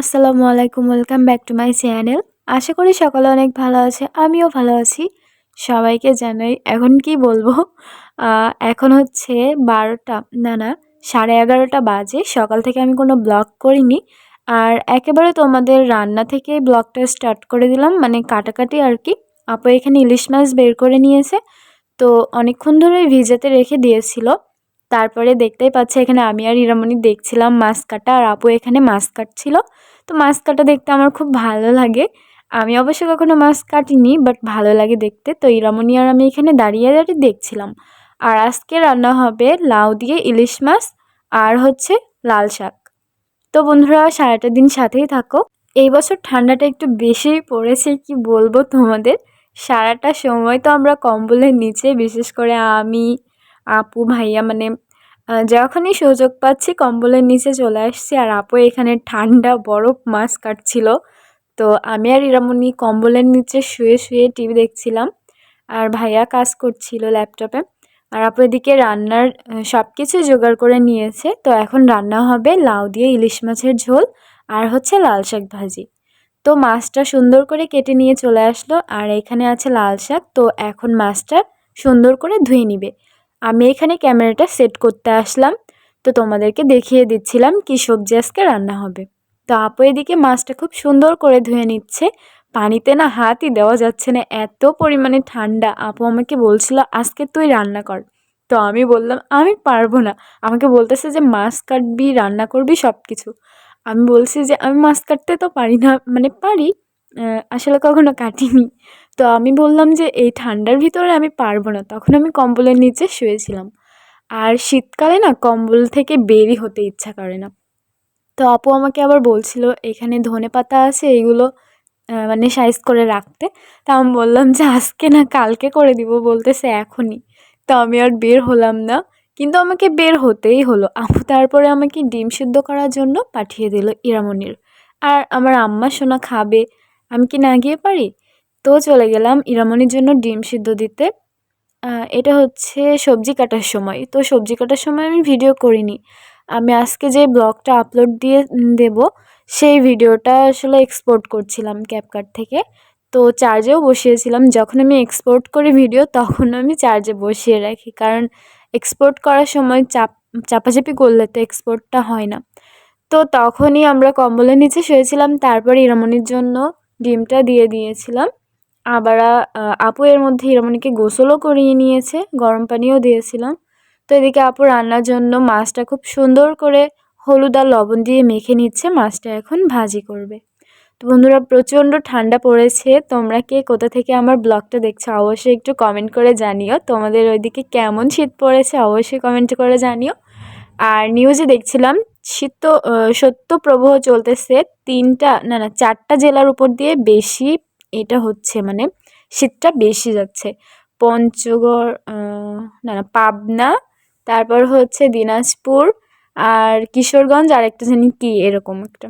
আসসালামু আলাইকুম, welcome back to my channel. আশা করি সকালে অনেক ভালো আছে, আমিও ভালো আছি। সবাইকে জানাই, এখন কি বলব? এখন হচ্ছে বারোটা, না না, সাড়ে এগারোটা বাজে, সকাল থেকে আমি কোনো ব্লগ করিনি। আর একেবারে তোমাদের রান্না থেকে ব্লগটা স্টার্ট করে দিলাম মানে কাটাকাটি আর কি। আপু এখানে ইলিশ মাছ বের করে নিয়েছে, তো অনেকক্ষণ ধরে ভিজাতে রেখে দিয়েছিল। তারপরে দেখতেই পাচ্ছে, এখানে আমি আর ইরামণি দেখছিলাম মাছ কাটা, আর আপু এখানে মাছ কাটছিল। তো মাছ কাটা দেখতে আমার খুব ভালো লাগে। আমি অবশ্য কখনো মাছ কাটিনি বাট ভালো লাগে দেখতে। তো ইরামণি আর আমি এখানে দাঁড়িয়ে দাঁড়িয়ে দেখছিলাম। আর আজকে রান্না হবে লাউ দিয়ে ইলিশ মাছ আর হচ্ছে লাল শাক। তো বন্ধুরা, সারাটা দিন সাথেই থাকো। এই বছর ঠান্ডাটা একটু বেশিই পড়েছে, কি বলব তোমাদের? সারাটা সময় তো আমরা কম্বলের নিচে, বিশেষ করে আমি, আপু, ভাইয়া মানে যখনই সুযোগ পাচ্ছি কম্বলের নিচে চলে আসছি। আর আপু এখানে ঠান্ডা বরফ মাছ কাটছিল। তো আমি আর ইরামনি কম্বলের নিচে শুয়ে শুয়ে টিভি দেখছিলাম। আর ভাইয়া কাজ করছিল ল্যাপটপে। আর আপু এদিকে রান্নার সব কিছু জোগাড় করে নিয়েছে। তো এখন রান্না হবে লাউ দিয়ে ইলিশ মাছের ঝোল আর হচ্ছে লাল শাক ভাজি। তো মাছটা সুন্দর করে কেটে নিয়ে চলে আসলো। আর এখানে আছে লাল শাক। তো এখন মাছটা সুন্দর করে ধুয়ে নিবে। আমি এখানে ক্যামেরাটা সেট করতে আসলাম। তো তোমাদেরকে দেখিয়ে দিচ্ছিলাম কি সবজি আজকে রান্না হবে। তো আপু এদিকে মাছটা খুব সুন্দর করে ধুয়ে নিচ্ছে। পানিতে না হাতই দেওয়া যাচ্ছে না, এত পরিমাণে ঠান্ডা। আপু আমাকে বলছিল, আজকে তুই রান্না কর। তো আমি বললাম, আমি পারব না। আমাকে বলতেছে যে, মাছ কাটবি, রান্না করবি সব কিছু আমি বলছি যে, আমি মাছ কাটতে তো পারি না। মানে পারি আসলে কখনো কাটিনি। তো আমি বললাম যে, এই ঠান্ডার ভিতরে আমি পারব না। তখন আমি কম্বলের নিচে শুয়েছিলাম। আর শীতকালে না কম্বল থেকে বেরই হতে ইচ্ছা করে না। তো আপু আমাকে আবার বলছিল, এখানে ধনে পাতা আছে এইগুলো মানে সাইজ করে রাখতে। তা আমি বললাম যে, আজকে না কালকে করে দিব। বলতেছে, এখনই। তো আমি আর বের হলাম না। কিন্তু আমাকে বের হতেই হলো। আপু তারপরে আমাকে ডিম সিদ্ধ করার জন্য পাঠিয়ে দিল ইরামনির। আর আমার আম্মা সোনা খাবে, আমি কি না গিয়ে পারি? তো চলে গেলাম ইরামনির জন্য ডিম সিদ্ধ দিতে। এটা হচ্ছে সবজি কাটার সময়। তো সবজি কাটার সময় আমি ভিডিও করিনি। আমি আজকে যে ব্লগটা আপলোড দিয়ে দেব, সেই ভিডিওটা আসলে এক্সপোর্ট করছিলাম ক্যাপকাট থেকে। তো চার্জেও বসিয়েছিলাম। যখন আমি এক্সপোর্ট করি ভিডিও তখন আমি চার্জে বসিয়ে রাখি। কারণ এক্সপোর্ট করার সময় চাপ, চাপাচাপি করলে তো এক্সপোর্টটা হয় না। তো তখনই আমরা কম্বলের নিচে শুয়েছিলাম। তারপর ইরামনির জন্য ডিমটা দিয়ে দিয়েছিলাম। আবার আপু এর মধ্যে হিরমণিকে গোসলও করিয়ে নিয়েছে, গরম পানিও দিয়েছিলাম। তো এদিকে আপু রান্নার জন্য মাছটা খুব সুন্দর করে হলুদ আর লবণ দিয়ে মেখে নিচ্ছে, মাছটা এখন ভাজি করবে। তো বন্ধুরা, প্রচণ্ড ঠান্ডা পড়েছে, তোমরা কে কোথা থেকে আমার ব্লগটা দেখছ অবশ্যই একটু কমেন্ট করে জানিও। তোমাদের ওইদিকে কেমন শীত পড়েছে অবশ্যই কমেন্ট করে জানিও। আর নিউজে দেখছিলাম, শীত তো সত্য প্রবাহ চলতেছে তিনটা, না না, চারটা জেলার উপর দিয়ে বেশি এটা হচ্ছে মানে শীতটা বেশি যাচ্ছে। পঞ্চগড় না না, পাবনা, তারপর হচ্ছে দিনাজপুর আর কিশোরগঞ্জ আর একটা জানি কী এরকম একটা।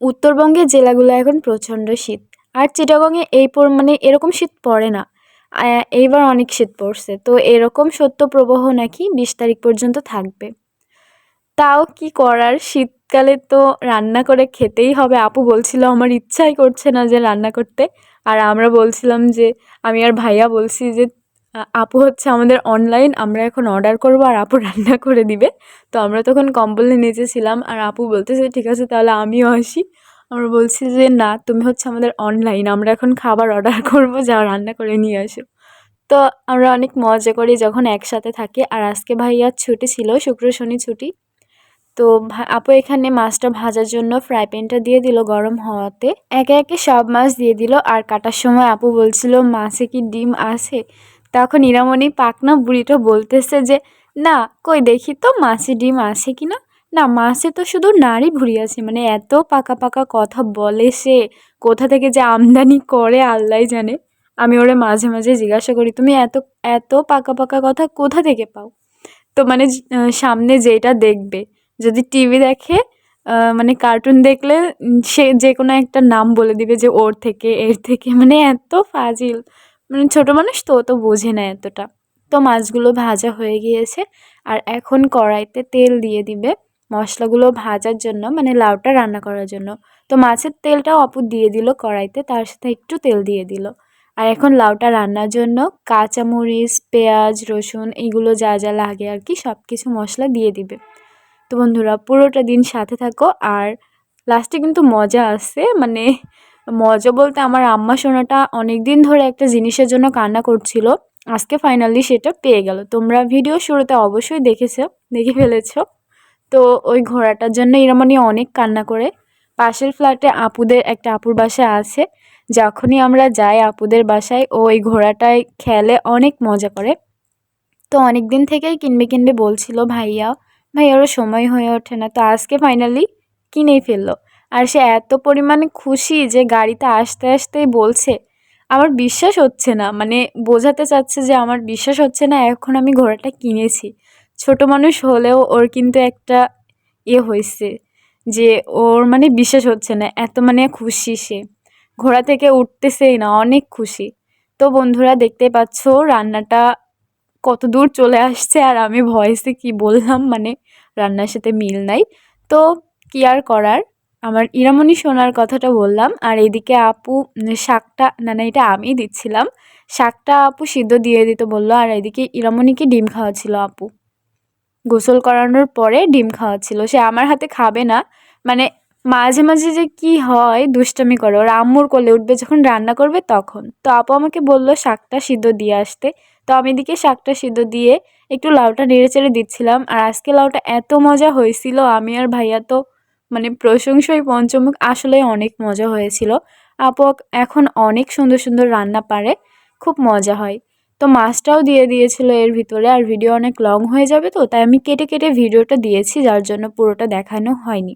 উত্তরবঙ্গের জেলাগুলো এখন প্রচণ্ড শীত। আর চিটাগংয়ে এই মানে এরকম শীত পড়ে না। এইবার অনেক শীত পড়ছে। তো এরকম সত্য প্রবাহ নাকি বিশ তারিখ পর্যন্ত থাকবে। তাও কি করার? শীতকালে তো রান্না করে খেতেই হবে। আপু বলছিল, আমার ইচ্ছাই করছে না যে রান্না করতে। আর আমরা বলছিলাম যে, আমি আর ভাইয়া বলছি যে, আপু হচ্ছে আমাদের অনলাইন আমরা এখন অর্ডার করব আর আপু রান্না করে দিবে। তো আমরা তখন কম্বলে নেচেছিলাম আর আপু বলতেছে, ঠিক আছে, তাহলে আমিও আসি। আমরা বলছি যে, না, তুমি হচ্ছে আমাদের অনলাইন আমরা এখন খাবার অর্ডার করব যা রান্না করে নিয়ে আসো। তো আমরা অনেক মজা করি যখন একসাথে থাকি। আর আজকে ভাইয়ার ছুটি ছিল, শুক্র, শনি ছুটি। তো আপু এখানে মাছটা ভাজার জন্য ফ্রাই প্যানটা দিয়ে দিল গরম হওয়াতে। একে একে সব মাছ দিয়ে দিল আর কাটার সময় আপু বলছিল, মাছে কি ডিম আছে? তখন ইরামণি পাকনা বুড়িটা বলতেছে যে, না, কই দেখি তো মাছে ডিম আছে কি না না মাছে তো শুধু নারী ভুড়ি আছে মানে এত পাকা পাকা কথা বলে সে, কোথা থেকে যে আমদানি করে আল্লাহ জানে। আমি ওরে মাঝে মাঝে জিজ্ঞাসা করি, তুমি এত এত পাকা পাকা কথা কোথা থেকে পাও? তো মানে সামনে যেটা দেখবে যদি টিভি দেখে মানে কার্টুন দেখলে সে যে কোনো একটা নাম বলে দিবে যে ওর থেকে, এর থেকে। মানে এত ফাজিল। মানে ছোটো মানুষ তো তো বোঝে না এতটা। তো মাছগুলো ভাজা হয়ে গিয়েছে আর এখন কড়াইতে তেল দিয়ে দিবে মশলাগুলো ভাজার জন্য মানে লাউটা রান্না করার জন্য। তো মাছের তেলটাও আপু দিয়ে দিল কড়াইতে, তার সাথে একটু তেল দিয়ে দিল। আর এখন লাউটা রান্নার জন্য কাঁচামরিচ, পেঁয়াজ, রসুন, এগুলো যা যা লাগে আর কি সব কিছু মশলা দিয়ে দিবে। তো বন্ধুরা, পুরোটা দিন সাথে থাকো। আর লাস্টে কিন্তু মজা আসছে মানে মজা বলতে আমার আম্মা সোনাটা অনেক দিন ধরে একটা জিনিসের জন্য কান্না করছিল। আজকে ফাইনালি সেটা পেয়ে গেল। তোমরা ভিডিও শুরুতে অবশ্যই দেখেছ, দেখে ফেলেছো। তো ওই ঘোড়াটার জন্য ইরামনি অনেক কান্না করে। পাশের ফ্ল্যাটে আপুদের, একটা আপুর বাসা আছে। যখনই আমরা যাই আপুদের বাসায়, ও ওই ঘোড়াটায় খেলে, অনেক মজা করে। তো অনেক দিন থেকেই কিনবে কিনবে বলছিল, ভাইয়া ভাইয়ারও সময় হয়ে ওঠে না, তো আজকে ফাইনালি কিনেই ফেলল। আর সে এত পরিমাণে খুশি যে গাড়িতে আসতে আসতেই বলছে, আমার বিশ্বাস হচ্ছে না মানে বোঝাতে চাচ্ছে যে আমার বিশ্বাস হচ্ছে না, এখন আমি ঘোড়াটা কিনেছি। ছোট মানুষ হলেও ওর কিন্তু একটা ইয়ে হয়েছে যে ওর মানে বিশ্বাস হচ্ছে না, এত মানে খুশি সে। ঘোড়া থেকে উঠতেছেই না, অনেক খুশি। তো বন্ধুরা দেখতে পাচ্ছ, রান্নাটা কত দূর চলে আসছে আর আমি ভয়েসে কি বললাম মানে রান্নার সাথে মিল নাই। তো কি আর করার? আমার ইরামণি শোনার কথাটা বললাম আর এদিকে আপু শাকটা, না না, এটা আমি দিচ্ছিলাম। শাকটা আপু সিদ্ধ দিয়ে দিতে বলল আর এদিকে ইরামণিকে ডিম খাওয়াচ্ছিল আপু। গোসল করানোর পরে ডিম খাওয়াচ্ছিল। সে আমার হাতে খাবে না। মানে মাঝে মাঝে যে কি হয়, দুষ্টামি করে। ওর আম্মুর কোলে উঠবে যখন রান্না করবে তখন। তো আপু আমাকে বলল শাকটা সিদ্ধ দিয়ে আসতে। তো আমি এদিকে শাকটা সিদ্ধ দিয়ে একটু লাউটা নেড়ে চেড়ে দিচ্ছিলাম। আর আজকে লাউটা এত মজা হয়েছিল, আমি আর ভাইয়া তো মানে প্রশংসাই পঞ্চমুখ, আসলে অনেক মজা হয়েছিল। আপু এখন অনেক সুন্দর সুন্দর রান্না পারে, খুব মজা হয়। তো মাছটাও দিয়ে দিয়েছিল এর ভিতরে, আর ভিডিও অনেক লং হয়ে যাবে তো, তাই আমি কেটে কেটে ভিডিওটা দিয়েছি, যার জন্য পুরোটা দেখানো হয়নি।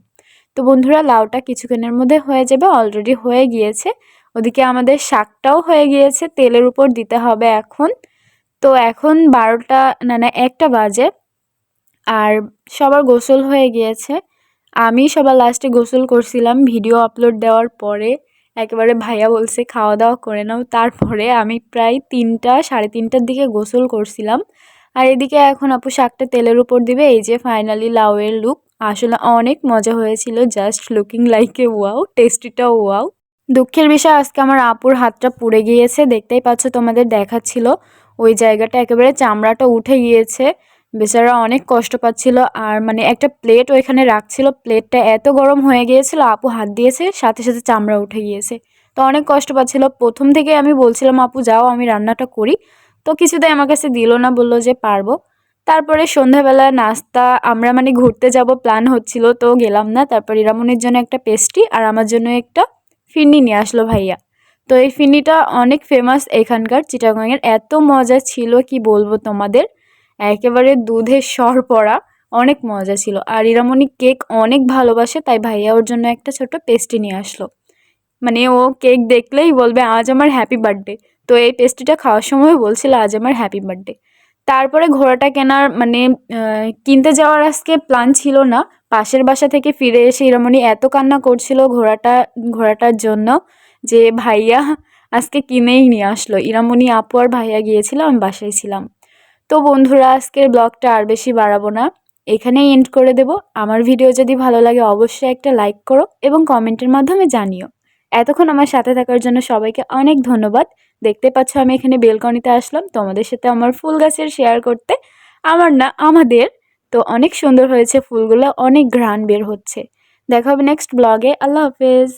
তো বন্ধুরা, লাউটা কিছুক্ষণের মধ্যে হয়ে যাবে অলরেডি হয়ে গিয়েছে। ওদিকে আমাদের শাকটাও হয়ে গিয়েছে, তেলের উপর দিতে হবে এখন। তো এখন বারোটা, না না, একটা বাজে আর সবার গোসল হয়ে গিয়েছে। আমি সবার লাস্টে গোসল করছিলাম, ভিডিও আপলোড দেওয়ার পরে একেবারে ভাইয়া বলছে খাওয়া দাওয়া করে নাও। তারপরে আমি প্রায় তিনটা, সাড়ে তিনটার দিকে গোসল করছিলাম। আর এদিকে এখন আপু শাকটা তেলের উপর দিবে, এই যে ফাইনালি লাউয়ের লুক আসলে অনেক মজা হয়েছিল just looking like a wow টেস্টিটাও wow দুঃখের বিষয়, আজকে আমার আপুর হাতটা পুড়ে গিয়েছে, দেখতেই পাচ্ছ তোমাদের দেখাচ্ছিল। ওই জায়গাটা একেবারে চামড়াটা উঠে গিয়েছে। বেচারা অনেক কষ্ট পাচ্ছিল আর মানে একটা প্লেট ওইখানে রাখছিল। প্লেটটা এত গরম হয়ে গিয়েছিল, আপু হাত দিয়েছে, সাথে সাথে চামড়া উঠে গিয়েছে। তো অনেক কষ্ট পাচ্ছিল। প্রথম থেকে আমি বলছিলাম, আপু, যাও, আমি রান্নাটা করি। তো কিছুতেই আমার কাছে দিল না, বলল যে, পারব। তারপরে সন্ধ্যাবেলা নাস্তা, আমরা মানে ঘুরতে যাব প্ল্যান হচ্ছিল, তো গেলাম না। তারপর ইরামনের জন্য একটা পেস্ট্রি আর আমার জন্য একটা ফিরনি নিয়ে আসলো ভাইয়া। তো এই ফিনিটা অনেক ফেমাস এখানকার চিটাগাংয়ের। এত মজা ছিল, কি বলব তোমাদের? একেবারে দুধের সর পড়া, অনেক মজা ছিল। আর ইরামণি কেক অনেক ভালোবাসে, তাই ভাইয়া ওর জন্য একটা ছোট পেস্ট্রি নিয়ে আসলো। মানে ও কেক দেখলেই বলবে, আজ আমার হ্যাপি বার্থডে তো এই পেস্ট্রিটা খাওয়ার সময় বলছিল, আজ আমার হ্যাপি বার্থডে তারপরে ঘোড়াটা কেনার মানে কিনতে যাওয়ার আজকে প্ল্যান ছিল না। পাশের বাসা থেকে ফিরে এসে ইরামণি এত কান্না করছিল ঘোড়াটা, ঘোড়াটার জন্য। যে, ভাইয়া, আজকে কিনেই নিয়ে আসলো। ইরামণি আপু আর ভাইয়া গিয়েছিল, আমি বাসায় ছিলাম। তো বন্ধুরা, আজকের ব্লগটা আর বেশি বাড়াবো না। এখানেই এন্ড করে দেব। আমার ভিডিও যদি ভালো লাগে, অবশ্যই একটা লাইক করো এবং কমেন্টের মাধ্যমে জানিও। এতক্ষণ আমার সাথে থাকার জন্য সবাইকে অনেক ধন্যবাদ। দেখতে পাচ্ছ, আমি এখানে বেলকনিতে আসলাম। তোমাদের সাথে আমার ফুল গাছের শেয়ার করতে। আমার না, আমাদের তো অনেক সুন্দর হয়েছে। ফুলগুলো অনেক ঘ্রাণ বের হচ্ছে। দেখা হবে নেক্সট ব্লগে আল্লাহ হাফেজ।